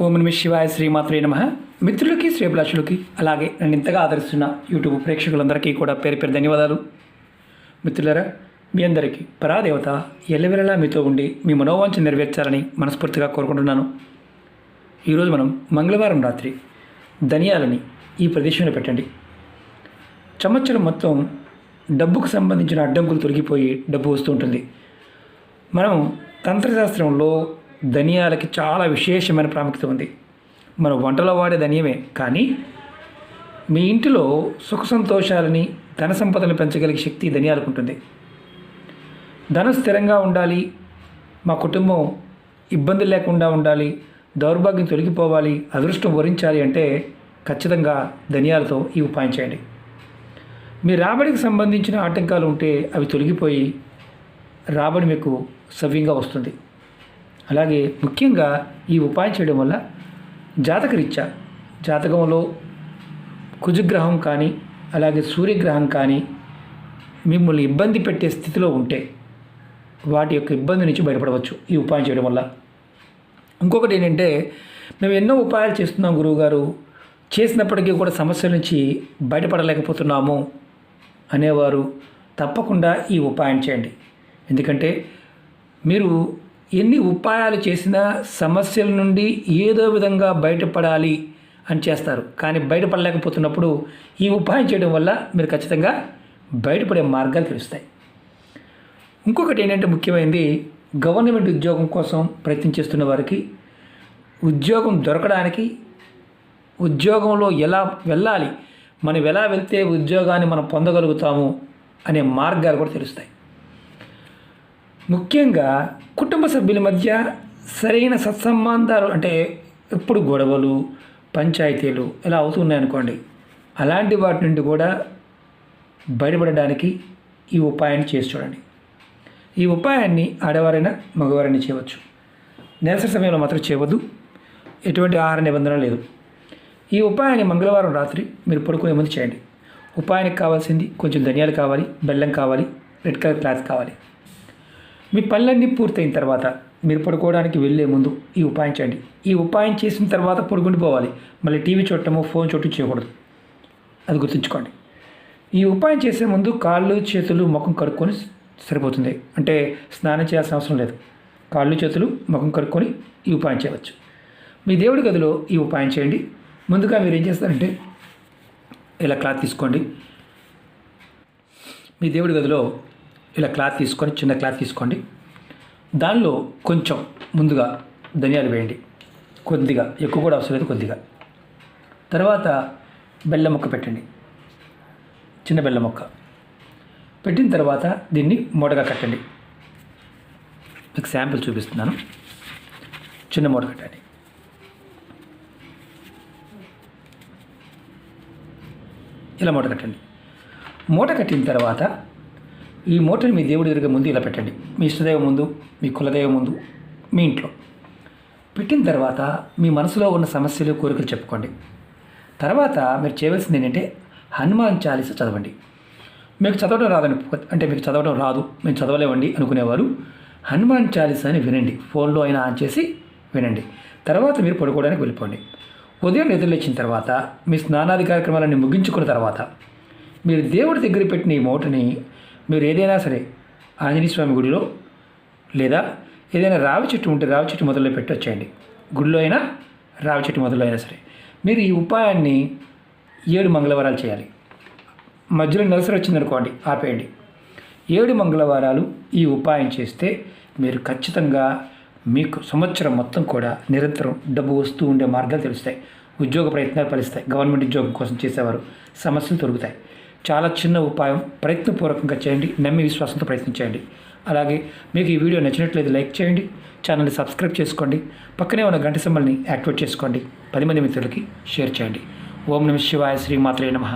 ఓం నమ శివాయ శ్రీమాత్రే నమ. మిత్రులకి శ్రేభిలాషులకి అలాగే నన్ను ఇంతగా ఆదరిస్తున్న యూట్యూబ్ ప్రేక్షకులందరికీ కూడా పేరు పేరు ధన్యవాదాలు. మిత్రులరా మీ అందరికీ పరాదేవత ఎల్లవెల్లలా మీతో ఉండి మీ మనోవాంఛ నెరవేర్చాలని మనస్ఫూర్తిగా కోరుకుంటున్నాను. ఈరోజు మనం మంగళవారం రాత్రి ధనియాలని ఈ ప్రదేశంలో పెట్టండి. సంవత్సరం మొత్తం డబ్బుకు సంబంధించిన అడ్డంకులు తొలగిపోయి డబ్బు వస్తూ ఉంటుంది. మనం తంత్రశాస్త్రంలో ధనియాలకి చాలా విశేషమైన ప్రాముఖ్యత ఉంది. మనం వంటలో వాడే ధనియమే కానీ మీ ఇంటిలో సుఖ సంతోషాలని ధన సంపదను పెంచగలిగే శక్తి ధనియాలకు ఉంటుంది. ధనం స్థిరంగా ఉండాలి మా కుటుంబం ఇబ్బంది లేకుండా ఉండాలి దౌర్భాగ్యం తొలగిపోవాలి అదృష్టం వరించాలి అంటే ఖచ్చితంగా ధనియాలతో ఈ ఉపాయం చేయండి. మీ రాబడికి సంబంధించిన ఆటంకాలు ఉంటే అవి తొలగిపోయి రాబడి మీకు సవ్యంగా వస్తుంది. అలాగే ముఖ్యంగా ఈ ఉపాయం చేయడం వల్ల జాతకరీత్యా జాతకంలో కుజగ్రహం కానీ అలాగే సూర్యగ్రహం కానీ మిమ్మల్ని ఇబ్బంది పెట్టే స్థితిలో ఉంటే వాటి యొక్క ఇబ్బంది నుంచి బయటపడవచ్చు ఈ ఉపాయం చేయడం వల్ల. ఇంకొకటి ఏంటంటే మేము ఎన్నో ఉపాయాలు చేస్తున్నాం గురువుగారు. చేసినప్పటికీ కూడా సమస్యల నుంచి బయటపడలేకపోతున్నాము అనేవారు తప్పకుండా ఈ ఉపాయం చేయండి. ఎందుకంటే మీరు ఎన్ని ఉపాయాలు చేసినా సమస్యల నుండి ఏదో విధంగా బయటపడాలి అని చేస్తారు. కానీ బయటపడలేకపోతున్నప్పుడు ఈ ఉపాయం చేయడం వల్ల మీరు ఖచ్చితంగా బయటపడే మార్గాలు తెలుస్తాయి. ఇంకొకటి ఏంటంటే ముఖ్యమైనది గవర్నమెంట్ ఉద్యోగం కోసం ప్రయత్నం చేస్తున్న వారికి ఉద్యోగం దొరకడానికి ఉద్యోగంలో ఎలా వెళ్ళాలి మనం ఎలా వెళ్తే ఉద్యోగాన్ని మనం పొందగలుగుతాము అనే మార్గాలు కూడా తెలుస్తాయి. ముఖ్యంగా కుటుంబ సభ్యుల మధ్య సరైన సత్సంబంధాలు అంటే ఎప్పుడు గొడవలు పంచాయతీలు ఇలా అవుతున్నాయనుకోండి అలాంటి వాటి నుండి కూడా బయటపడడానికి ఈ ఉపాయాన్ని చేసి చూడండి. ఈ ఉపాయాన్ని ఆడవారైనా మగవారైనా చేయవచ్చు. నిరసన సమయంలో మాత్రం చేయవద్దు. ఎటువంటి ఆహార నిబంధన లేదు. ఈ ఉపాయాన్ని మంగళవారం రాత్రి మీరు పడుకునే ముందు చేయండి. ఉపాయానికి కావాల్సింది కొంచెం ధనియాలు కావాలి బెల్లం కావాలి రెడ్ కలర్ క్లాత్ కావాలి. మీ పనులన్నీ పూర్తయిన తర్వాత మీరు పడుకోవడానికి వెళ్ళే ముందు ఈ ఉపాయం చేయండి. ఈ ఉపాయం చేసిన తర్వాత పడుకుండిపోవాలి. మళ్ళీ టీవీ చూడటము ఫోన్ చూడటం చేయకూడదు. అది గుర్తుంచుకోండి. ఈ ఉపాయం చేసే ముందు కాళ్ళు చేతులు ముఖం కడుక్కొని సరిపోతుంది. అంటే స్నానం చేయాల్సిన అవసరం లేదు. కాళ్ళు చేతులు ముఖం కడుక్కొని ఈ ఉపాయం చేయవచ్చు. మీ దేవుడి గదిలో ఈ ఉపాయం చేయండి. ముందుగా మీరు ఏం చేస్తారంటే ఇలా క్లాత్ తీసుకోండి. మీ దేవుడి గదిలో ఇలా క్లాత్ తీసుకొని చిన్న క్లాత్ తీసుకోండి. దానిలో కొంచెం ముందుగా ధనియాలు వేయండి. కొద్దిగా ఎక్కువ కూడా అవసరం లేదు కొద్దిగా. తర్వాత బెల్లం ముక్క పెట్టండి. చిన్న బెల్లం ముక్క. పెట్టిన తర్వాత దీన్ని మూటగా కట్టండి. మీకు శాంపిల్ చూపిస్తున్నాను. చిన్న మూట కట్టండి. ఇలా మూట కట్టండి. మూట కట్టిన తర్వాత ఈ మూటని మీ దేవుడి దగ్గర ముందు ఇలా పెట్టండి. మీ ఇష్టదైవం ముందు మీ కులదైవం ముందు మీ ఇంట్లో. పెట్టిన తర్వాత మీ మనసులో ఉన్న సమస్యలు కోరికలు చెప్పుకోండి. తర్వాత మీరు చేయవలసింది ఏంటంటే హనుమాన్ చాలీస చదవండి. మీకు చదవడం రాదని అంటే మీకు చదవడం రాదు మేము చదవలేవండి అనుకునేవారు. హనుమాన్ చాలీస అని వినండి. ఫోన్లో అయినా ఆన్ చేసి వినండి. తర్వాత మీరు పడుకోవడానికి వెళ్ళిపోండి. ఉదయం నిద్రలేచిన తర్వాత మీ స్నానాది కార్యక్రమాలన్నీ ముగించుకున్న తర్వాత మీరు దేవుడి దగ్గర పెట్టిన ఈ మూటని మీరు ఏదైనా సరే ఆంజనేయ స్వామి గుడిలో లేదా ఏదైనా రావి చెట్టు ఉంటే రావి చెట్టు మొదల్లో పెట్టి వచ్చేయండి గుడిలో అయినా రావి చెట్టు మొదల్లో అయినా సరే. మీరు ఈ ఉపాయాన్ని ఏడు మంగళవారాలు చేయాలి. మధ్యలో నెలసరి వచ్చిందనుకోండి ఆపేయండి. ఏడు మంగళవారాలు ఈ ఉపాయం చేస్తే మీరు ఖచ్చితంగా మీకు సంవత్సరం మొత్తం కూడా నిరంతరం డబ్బు వస్తూ ఉండే మార్గాలు తెలుస్తాయి. ఉద్యోగ ప్రయత్నాలు ఫలిస్తాయి. గవర్నమెంట్ ఉద్యోగం కోసం చేసేవారు సమస్యలు తొలుగుతాయి. చాలా చిన్న ఉపాయం. ప్రయత్నపూర్వకంగా చేయండి. నమ్మి విశ్వాసంతో ప్రయత్నించండి అలాగే మీకు ఈ వీడియో నచ్చినట్లయితే లైక్ చేయండి. ఛానల్ని సబ్స్క్రైబ్ చేసుకోండి. పక్కనే ఉన్న గంట సింబల్ని యాక్టివేట్ చేసుకోండి. పది మంది మిత్రులకి షేర్ చేయండి. ఓం నమ శివాయ శ్రీమాత్రే నమః.